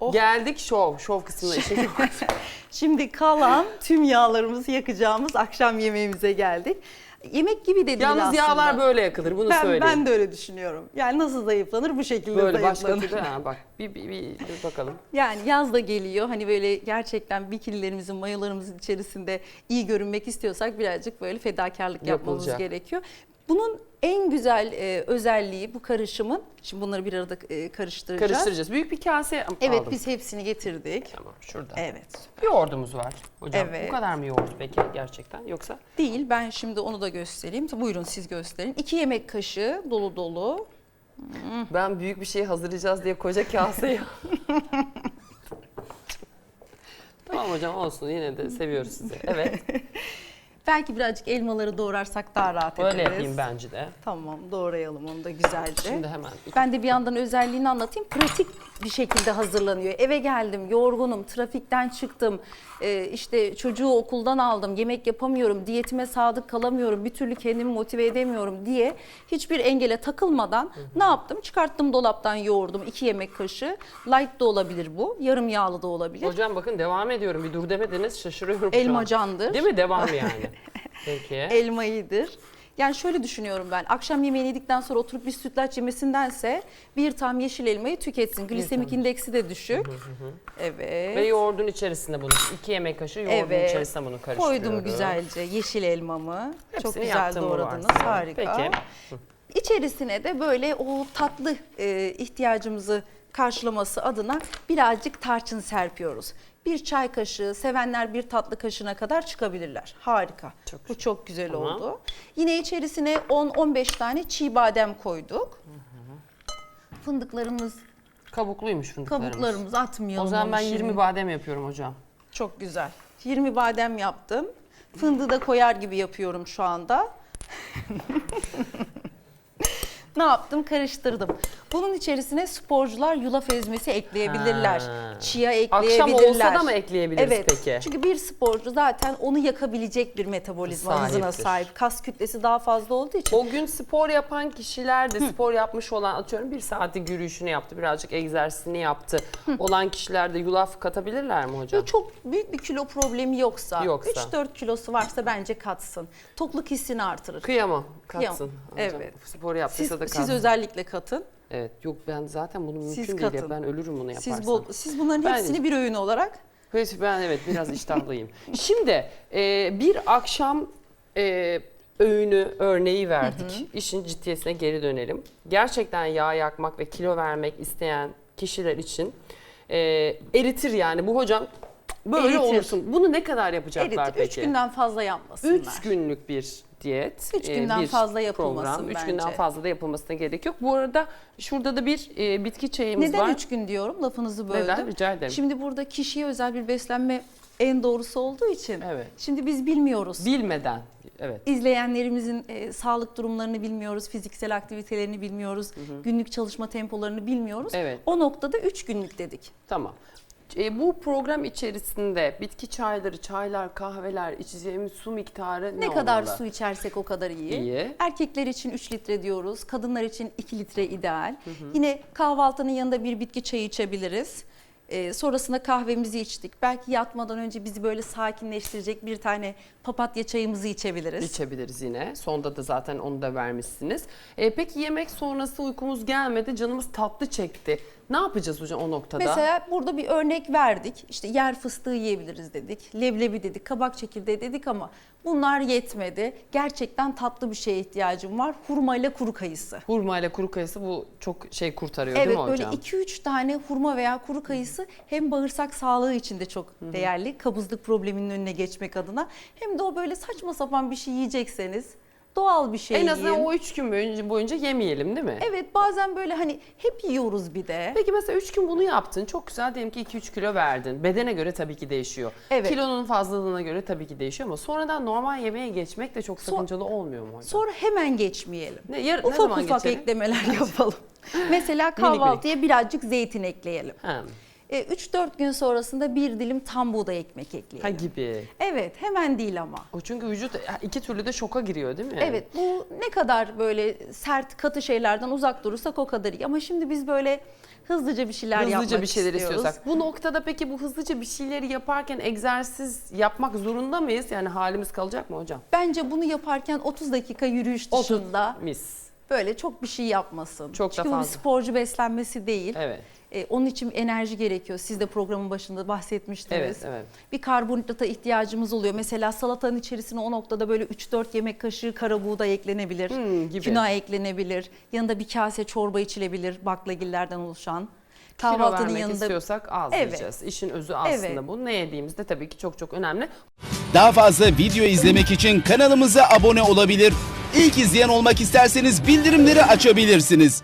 Oh. Geldik şov, şov kısmına. Şimdi kalan tüm yağlarımızı yakacağımız akşam yemeğimize geldik. Yemek gibi de değil Yalnız aslında. yağlar böyle yakılır bunu ben, söyleyeyim. ben de öyle düşünüyorum. Yani nasıl zayıflanır bu şekilde böyle başka zayıflanır. türlü ha bak bir, bir, bir, bir bakalım. Yani yaz da geliyor. Hani böyle gerçekten bikinilerimizin, mayolarımızın içerisinde iyi görünmek istiyorsak birazcık böyle fedakarlık yapmamız Yapılacak. gerekiyor. Bunun en güzel e, özelliği bu karışımın, şimdi bunları bir arada e, karıştıracağız. Karıştıracağız. Büyük bir kase Evet aldım. biz hepsini getirdik. Tamam şurada. Evet. Yoğurdumuz var hocam. Evet. Bu kadar mı yoğurt peki gerçekten yoksa? Değil ben şimdi onu da göstereyim. Buyurun siz gösterin. 2 yemek kaşığı dolu dolu. Ben büyük bir şey hazırlayacağız diye koca kaseyi. tamam hocam olsun yine de seviyoruz sizi. Evet Belki birazcık elmaları doğrarsak daha rahat öyle ederiz. yapayım bence de. Tamam doğrayalım onu da güzelce. Şimdi hemen Ben de bir yandan özelliğini anlatayım. Pratik bir şekilde hazırlanıyor. Eve geldim, yorgunum, trafikten çıktım. Ee, işte çocuğu okuldan aldım, yemek yapamıyorum, diyetime sadık kalamıyorum, bir türlü kendimi motive edemiyorum diye hiçbir engele takılmadan ne yaptım? Çıkarttım dolaptan yoğurdum. iki yemek kaşığı. Light da olabilir bu, yarım yağlı da olabilir. Hocam bakın devam ediyorum. Bir dur demediniz şaşırıyorum şu an. Elma candır. Değil mi? Devam yani. Peki. Elma iyidir. Yani şöyle düşünüyorum ben. Akşam yemeğini yedikten sonra oturup bir sütlaç yemesindense bir tam yeşil elmayı tüketsin. Glisemik indeksi de düşük. Evet. Ve yoğurdun içerisinde bunu, iki yemek kaşığı yoğurdun Evet. içerisine bunu karıştırıyorum. Koydum güzelce yeşil elmamı. Çok Hepsini güzel yaptım bu doğradınız. Harika. Peki. İçerisine de böyle o tatlı e, ihtiyacımızı karşılaması adına birazcık tarçın serpiyoruz. Bir çay kaşığı, sevenler bir tatlı kaşığına kadar çıkabilirler. Harika. Çok Bu çok güzel Tamam. oldu. Yine içerisine 10-15 tane çiğ badem koyduk. Fındıklarımız, Kabukluymuş fındıklarımız. kabuklarımız atmayalım. O zaman ben şimdi. 20 badem yapıyorum hocam. Çok güzel. 20 badem yaptım. Fındığı da koyar gibi yapıyorum şu anda. ne yaptım? Karıştırdım. Bunun içerisine sporcular yulaf ezmesi ekleyebilirler. Ha. Chia Akşam ekleyebilirler. olsa da mı ekleyebiliriz evet. peki? Çünkü bir sporcu zaten onu yakabilecek bir metabolizma hızına Sahiptir. sahip. Kas kütlesi daha fazla olduğu için. O gün spor yapan kişiler de spor yapmış olan atıyorum bir saatlik yürüyüşünü yaptı, birazcık egzersizini yaptı. olan kişiler de yulaf katabilirler mi hocam? Çok büyük bir kilo problemi yoksa, Yoksa. 3-4 kilosu varsa bence katsın. Tokluk hissini artırır. Kıyamam, katsın. Kıyamam, evet. Spor Siz, yaptıysa da siz özellikle katın. Evet, yok ben zaten bunu mümkün Siz değil. katın. Ben ölürüm bunu yaparsam. Siz, bol, siz bunların Ben- hepsini bir öğün olarak Evet, ben evet biraz iştahlıyım. Şimdi e, bir akşam e, öğünü örneği verdik. İşin ciddiyetine geri dönelim. Gerçekten yağ yakmak ve kilo vermek isteyen kişiler için e, eritir yani. Bu hocam böyle Eritir. olursun. Bunu ne kadar yapacaklar erit. peki? 3 günden fazla yapmasınlar. 3 günlük bir diyet. Üç e, günden bir fazla yapılmasın program. 3 bence. günden fazla da yapılmasına gerek yok. Bu arada şurada da bir e, bitki çayımız Neden var. 3 gün diyorum lafınızı böldüm. Neden? Rica ederim. Şimdi burada kişiye özel bir beslenme en doğrusu olduğu için. Evet. Şimdi biz bilmiyoruz. Bilmeden. Evet. İzleyenlerimizin e, sağlık durumlarını bilmiyoruz, fiziksel aktivitelerini bilmiyoruz, günlük çalışma tempolarını bilmiyoruz. Evet. O noktada 3 günlük dedik. Tamam. E, bu program içerisinde bitki çayları, çaylar, kahveler, içeceğimiz su miktarı ne, Ne, kadar olmalı? su içersek o kadar iyi. İyi. Erkekler için 3 litre diyoruz. Kadınlar için 2 litre ideal. Yine kahvaltının yanında bir bitki çayı içebiliriz. Ee, sonrasında kahvemizi içtik. Belki yatmadan önce bizi böyle sakinleştirecek bir tane papatya çayımızı içebiliriz. İçebiliriz yine. Sonda da zaten onu da vermişsiniz. E, peki yemek sonrası uykumuz gelmedi, canımız tatlı çekti. Ne yapacağız hocam o noktada? Mesela burada bir örnek verdik. İşte yer fıstığı yiyebiliriz dedik. Leblebi dedik, kabak çekirdeği dedik ama bunlar yetmedi. Gerçekten tatlı bir şeye ihtiyacım var. Hurma ile kuru kayısı. Hurma ile kuru kayısı bu çok şey kurtarıyor Evet değil mi böyle hocam? 2-3 tane hurma veya kuru kayısı hem bağırsak sağlığı için de çok değerli. Kabızlık probleminin önüne geçmek adına. Hem de o böyle saçma sapan bir şey yiyecekseniz doğal bir şey en azından yiyin. o üç gün boyunca, boyunca yemeyelim değil mi? Evet bazen böyle hani hep yiyoruz bir de. Peki mesela 3 gün bunu yaptın. Çok güzel diyelim ki 2-3 kilo verdin. Bedene göre tabii ki değişiyor. Evet. Kilonun fazlalığına göre tabii ki değişiyor ama sonradan normal yemeğe geçmek de çok sakıncalı olmuyor mu hocam? Sonra hemen geçmeyelim. Ne, yar- ne ufak zaman ufak geçelim? eklemeler yapalım. Mesela kahvaltıya birazcık zeytin ekleyelim. Ha. E, 3-4 gün sonrasında bir dilim tam buğday ekmek Ha ekleyelim. gibi. Evet hemen değil ama. O çünkü vücut iki türlü de şoka giriyor değil mi? Evet bu ne kadar böyle sert katı şeylerden uzak durursak o kadar iyi. Ama şimdi biz böyle hızlıca bir şeyler Hızlıca yapmak bir şeyler istiyoruz. istiyorsak. Bu noktada peki bu hızlıca bir şeyleri yaparken egzersiz yapmak zorunda mıyız? Yani halimiz kalacak mı hocam? Bence bunu yaparken 30 dakika yürüyüş dışında Mis. böyle çok bir şey yapmasın. Çok da Çünkü bir fazla. sporcu beslenmesi değil. Evet. E, onun için enerji gerekiyor. Siz de programın başında bahsetmiştiniz. Evet, evet. Bir karbonhidrata ihtiyacımız oluyor. Mesela salatanın içerisine o noktada böyle 3-4 yemek kaşığı kara buğday eklenebilir. Hmm, gibi. Eklenebilir. Yanında bir kase çorba içilebilir baklagillerden oluşan. Kilo Kahvaltının vermek yanında istiyorsak az Evet. yiyeceğiz. İşin özü aslında Evet. bu. Ne yediğimiz de tabii ki çok çok önemli. Daha fazla video izlemek için kanalımıza abone olabilir. İlk izleyen olmak isterseniz bildirimleri açabilirsiniz.